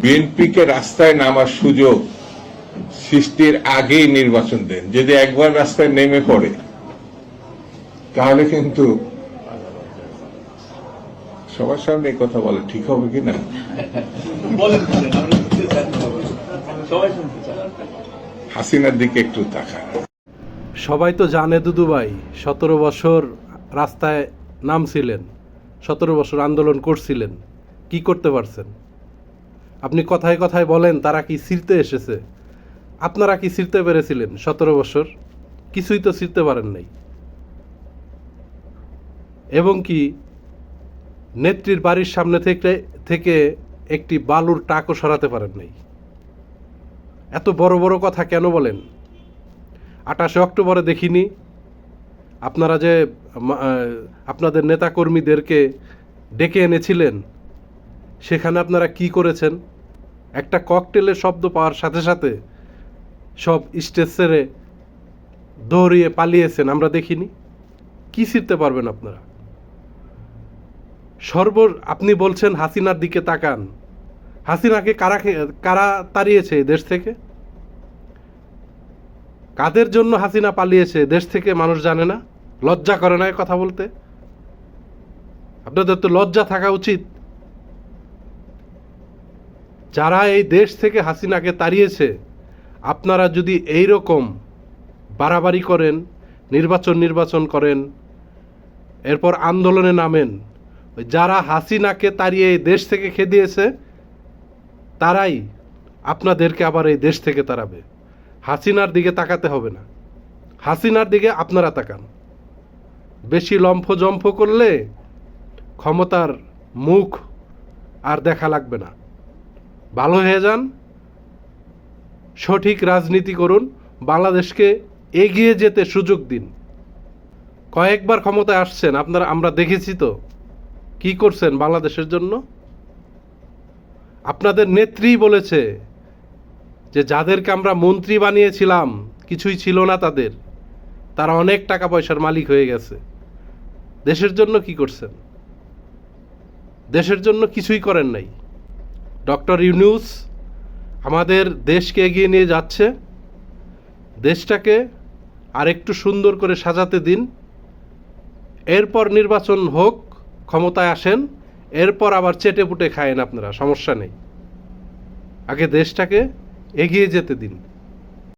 বিএনপিকে রাস্তায় নামার সুযোগ সৃষ্টির আগেই নির্বাচন দেন। যদি একবার রাস্তায় নেমে পড়ে তাহলে কিন্তু সবার সামনে এই কথা বলে ঠিক হবে কিনা হাসিনার দিকে একটু তাকান। সবাই তো জানে দুদু ভাই সতেরো বছর রাস্তায় নামছিলেন সতেরো বছর আন্দোলন করছিলেন কি করতে পারছেন? আপনি কথায় কথায় বলেন, তারা কি ছিঁড়তে এসেছে? আপনারা কি ছিঁড়তে পেরেছিলেন সতেরো বছর? কিছুই তো ছিঁড়তে পারেন নাই। এবং কি নেত্রীর বাড়ির সামনে থেকে থেকে একটি বালুর টাকও সরাতে পারেন নাই। এত বড় বড় কথা কেন বলেন? আঠাশে অক্টোবরে দেখিনি। আপনারা যে আপনাদের নেতাকর্মীদেরকে ডেকে এনেছিলেন, সেখানে আপনারা কি করেছেন? একটা ককটেলের শব্দ পাওয়ার সাথে সাথে সব স্টেজ ছেড়ে দৌড়িয়ে পালিয়েছেন, আমরা দেখিনি। কি ছিঁড়তে পারবেন আপনারা? সর্ব আপনি বলছেন হাসিনার দিকে তাকান। হাসিনাকে কারা কারা তাড়িয়েছে দেশ থেকে? কাদের জন্য হাসিনা পালিয়েছে দেশ থেকে মানুষ জানে না? লজ্জা করে না কথা বলতে? আপনাদের তো লজ্জা থাকা উচিত। যারা এই দেশ থেকে হাসিনাকে তাড়িয়েছে, আপনারা যদি এই রকম বাড়াবাড়ি করেন, নির্বাচন নির্বাচন করেন, এরপর আন্দোলনে নামেন যারা হাসিনাকে তাড়িয়ে এই দেশ থেকে খেদিয়েছে, তারাই আপনাদেরকে আবার এই দেশ থেকে তাড়াবে। হাসিনার দিকে তাকাতে হবে না। হাসিনার দিকে আপনারা তাকান। বেশি লম্ফ জম্ফ করলে ক্ষমতার মুখ আর দেখা লাগবে না। ভালো হয়ে যান। সঠিক রাজনীতি করুন। বাংলাদেশকে এগিয়ে যেতে সুযোগ দিন। কয়েকবার ক্ষমতায় আসছেন, আপনারা, আমরা দেখেছি তো। কি করছেন বাংলাদেশের জন্য? আপনাদের নেত্রী বলেছে যে, যাদেরকে আমরা মন্ত্রী বানিয়েছিলাম, কিছুই ছিল না তাদের। তারা অনেক টাকা পয়সার মালিক হয়ে গেছে। দেশের জন্য কি করছেন? দেশের জন্য কিছুই করেন নাই। ডক্টর ইউনিউস আমাদের দেশকে এগিয়ে নিয়ে যাচ্ছে। দেশটাকে আর একটু সুন্দর করে সাজাতে দিন। এরপর নির্বাচন হোক, ক্ষমতায় আসেন, এরপর আবার চেটে পুটে খায়েন আপনারা, সমস্যা নেই। আগে দেশটাকে এগিয়ে যেতে দিন।